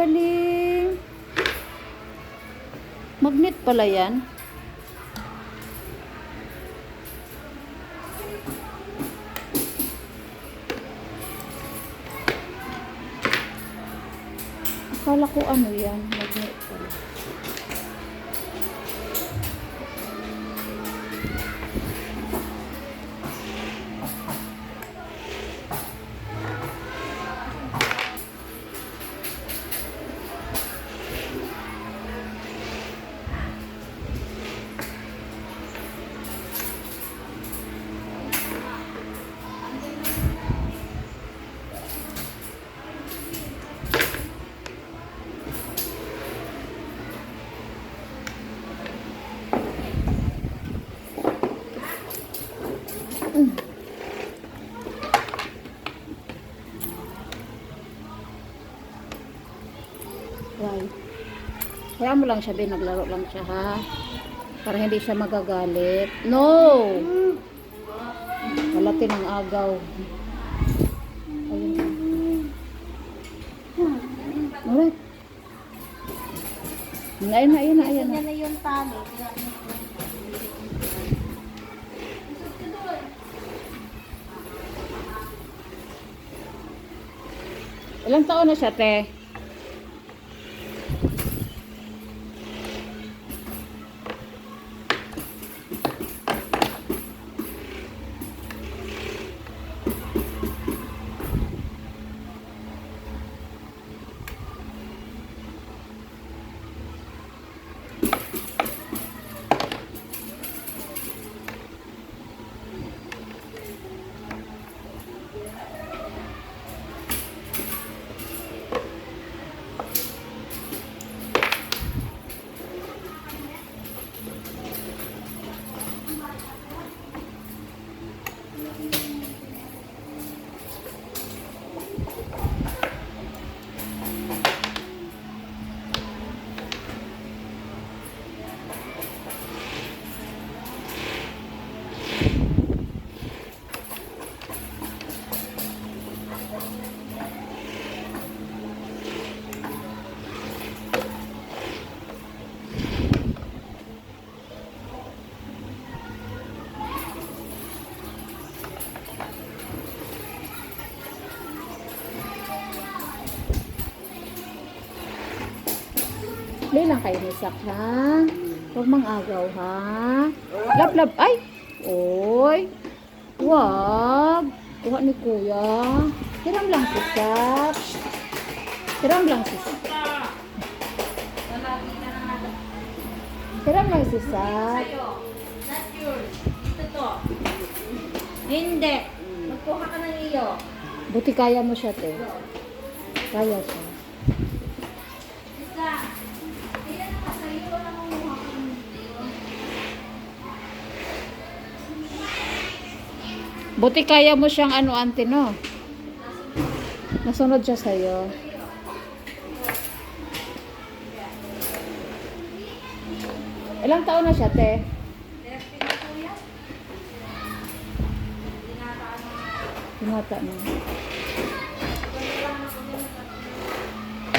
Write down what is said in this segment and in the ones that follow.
galing. Magnet pala yan. Akala ko ano yan, magnet pala. Kaya mo lang siya, Ben. Naglaro lang siya, ha? Para hindi siya magagalit. No! Wala tinang agaw. Ayun. Alright. Ayun na, ayun na, ayun na yung tali. Ilang taon na siya, te? Lang kayo ni Sak, ha? Huwag mang agaw, ha? Lap, lap. Ay! Oy! Wag! Kuha ni Kuya. Hiram lang si Sak. Hiram lang si Sak. Hiram lang si Sak. Not yours. Ito to. Hindi. Magkuha ka ng iyo. Buti kaya mo siya, te. Kaya siya. Buti kaya mo siyang ano, ante, no? Nasunod siya sa'yo. Ilang taon na siya, te? Tumata na.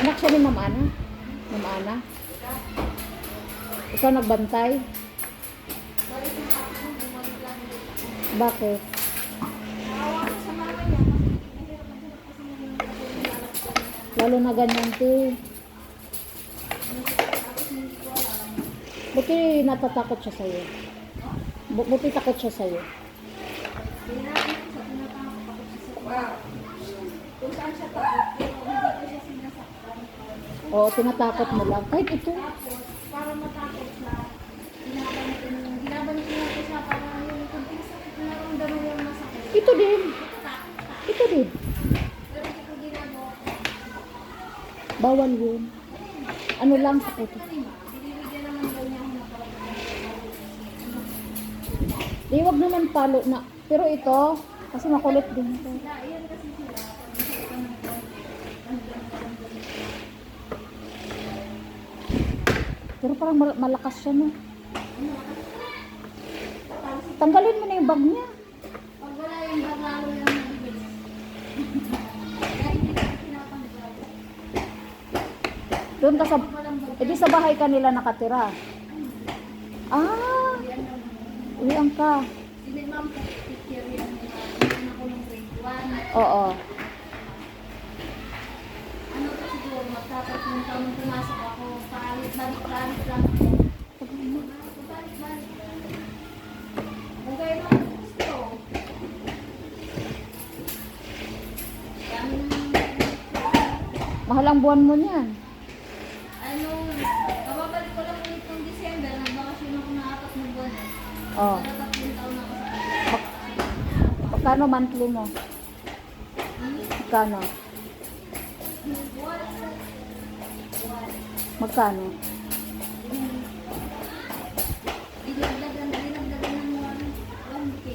Anak siya ni Ma'am Ana? Ma'am Ana? Ikaw nagbantay? Bakit? Naawa ko sa mama niya. Lalo na ganyan, te. Buti natatakot siya sa'yo. Bu- Buti takot siya sa'yo. Oo, tinatakot mo lang. Kahit ito. Para matakot siya, ginaban ginaban ko siya para yung kunting sakit na naramdaman yung masakit. Ito din. Ito din. Bawal yun. Ano lang sa puto. Di, wag naman palo na. Pero ito, kasi makulit din ito. Pero parang mal- malakas siya na. Tanggalin mo na yung bag niya. Doon ka sa, edi sa bahay ka nila nakatira. Ah, uwian ka. Hindi ma'am picture yan ako ng grade 1. Oo. Ano to siguro, magtatatlong taon nung pumasok ako. Palit, balik, balik lang. Balik, balik. Kung kayo naman gusto. Dami ng Mahal ang buwan mo niyan. Oh. Magkano monthly mo? Magkano? Magkano? Dinagdagan, dinagdagan ng 1K.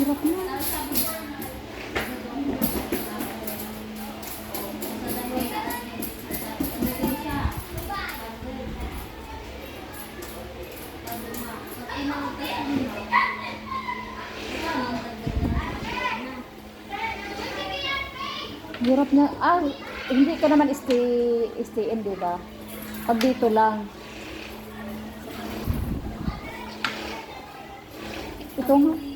Hirap na. Ka naman stay, stay in, di ba? Pag dito lang. Ito nga.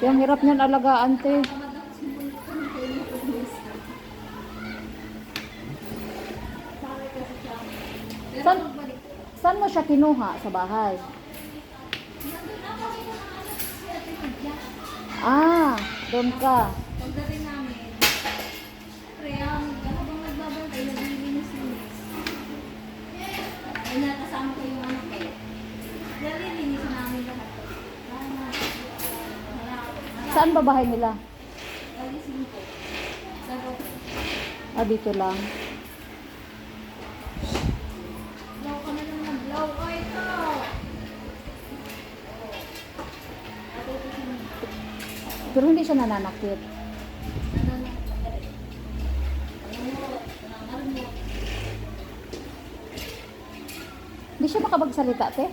Yung hirap niyan alagaan, te. San- Saan mo siya kinuha? Sa bahay? Ah, doon ka. Pagdating namin, syempre, ang habang nagbabantay, naglilinis ng mix. Ay nakasama ko yung anak ko. Nalilinis namin lahat. Tama. Saan ba bahay nila? Ah, dito lang. Pero hindi siya nananakit. Hindi siya makapagsalita, te.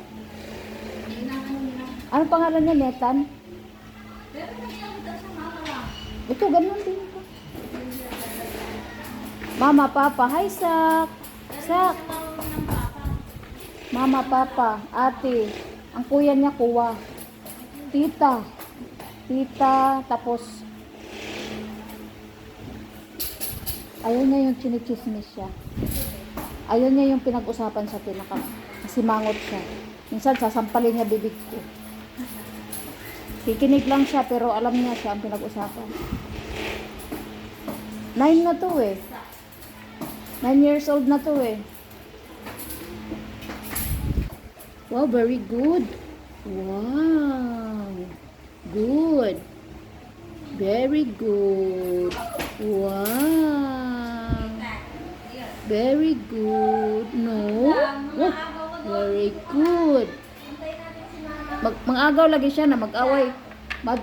Ano pangalan niya, Netan? Ito, ganun din ko. Mama, Papa. Hi, Sak. Sak. Mama, Papa. Ate. Ang kuya niya, kuwa. Tita. Tita. Tapos, ayaw niya yung chinichismis siya. Ayaw niya yung pinag-usapan sa pinaka. Kasi mangot siya. Minsan, sasampalin niya bibig ko. Kikinig lang siya, pero alam niya siya ang pinag-usapan. Nine na to eh. Nine years old na to eh. Wow, very good. Wow. Good. Very good. Wow. Very good. No? Very good. Mag mangagaw lagi siya na mag-away. Mag.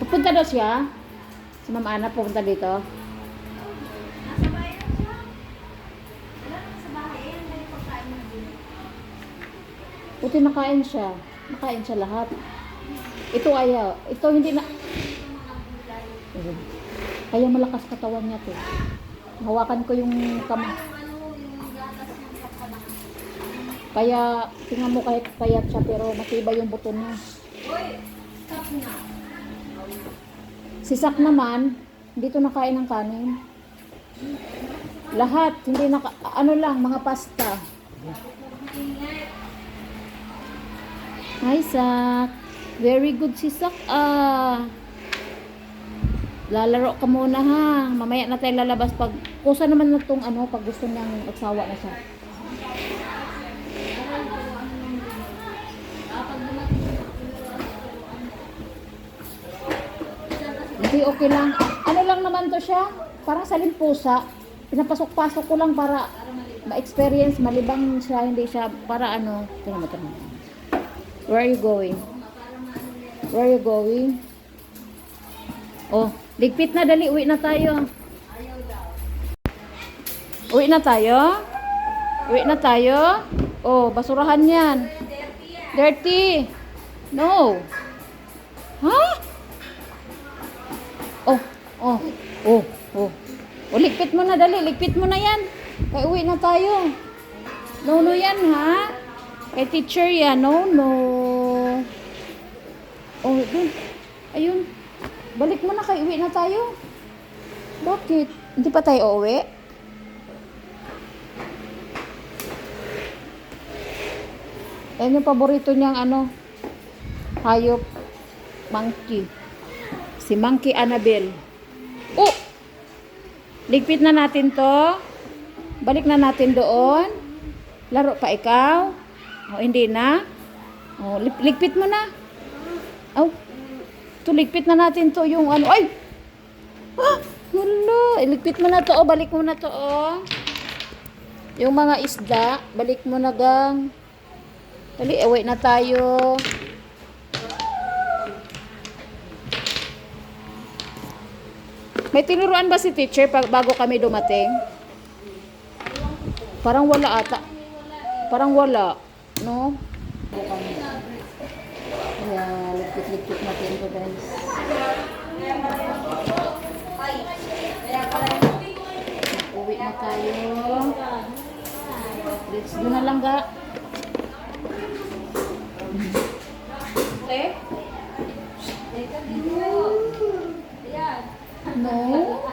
Pupunta daw siya. Si Ma'am Ana pupunta dito. Buti nakain siya. Nakain siya lahat. Ito ayaw. Ito hindi na... Kaya malakas katawan niya to. Hawakan ko yung kam... Yung ano, yung gatas ng kapanak. Kaya tingnan mo kahit payat siya pero matibay yung buto niya. Si Sak naman, dito nakain ng kanin. Lahat, hindi naka... Ano lang, mga pasta. Hi, Sak. Very good si Sak. Ah. Lalaro ka muna ha. Mamaya na tayo lalabas pag kusa naman na tong ano pag gusto niyang magsawa na siya. Hindi okay lang. Ano lang naman to siya? Parang salimpusa. Pinapasok-pasok ko lang para ma-experience, malibang siya, hindi siya, para ano. Where are you going? Where are you going? Oh, ligpit na, dali, uwi na tayo. Uwi na tayo? Uwi na tayo? Oh, basurahan yan. Dirty. No. Ha? Oh, oh, oh, oh. O, ligpit mo na, dali. Ligpit mo na yan. Kaya uwi na tayo. No, no yan, ha? Kay teacher yan. No, no. Oh, dun. Ayun. Balik mo na kay uwi na tayo. Bakit? Hindi pa tayo uuwi? Yan yung paborito niyang ano, hayop, monkey. Si Monkey Annabelle. Oh! Ligpit na natin to. Balik na natin doon. Laro pa ikaw. O, hindi na. O, lig- ligpit mo na. Oh, to ligpit na natin to yung ano. Ay! Ah! Wala. Iligpit mo na to. O, balik mo na to. O. Yung mga isda, balik mo na gang. Dali, away na tayo. May tinuruan ba si teacher bago kami dumating? Parang wala ata. Parang wala. No? Kaya, lipit-lipit natin ito guys. Uwi na tayo. Let's do na lang ga. Okay? No?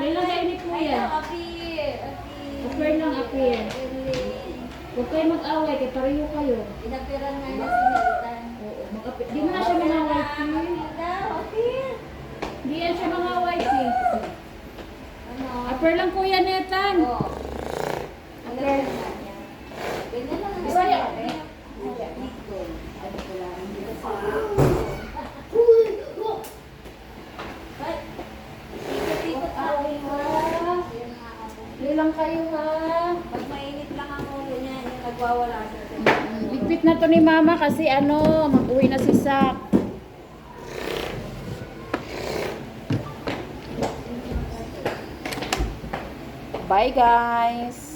Kailan kayo ni Kuya? Okay lang, apir. Huwag kayo mag-away, kaya pareho kayo. Inapiran nga na sinalitan. Oo, mag-apir. Di mo na siya mga white Di yan siya mga white eh. Ano? Apir lang Kuya Netan. Oo. Apir. Ganyan lang ang Bisaya. Ikot-ikot away mo. Yun nga ako. Hindi lang kayo ha. Pag mainit lang ang ulo niya, yung nagwawala siya. Ligpit na to ni Mama kasi ano, mag-uwi na si Sak. Bye guys!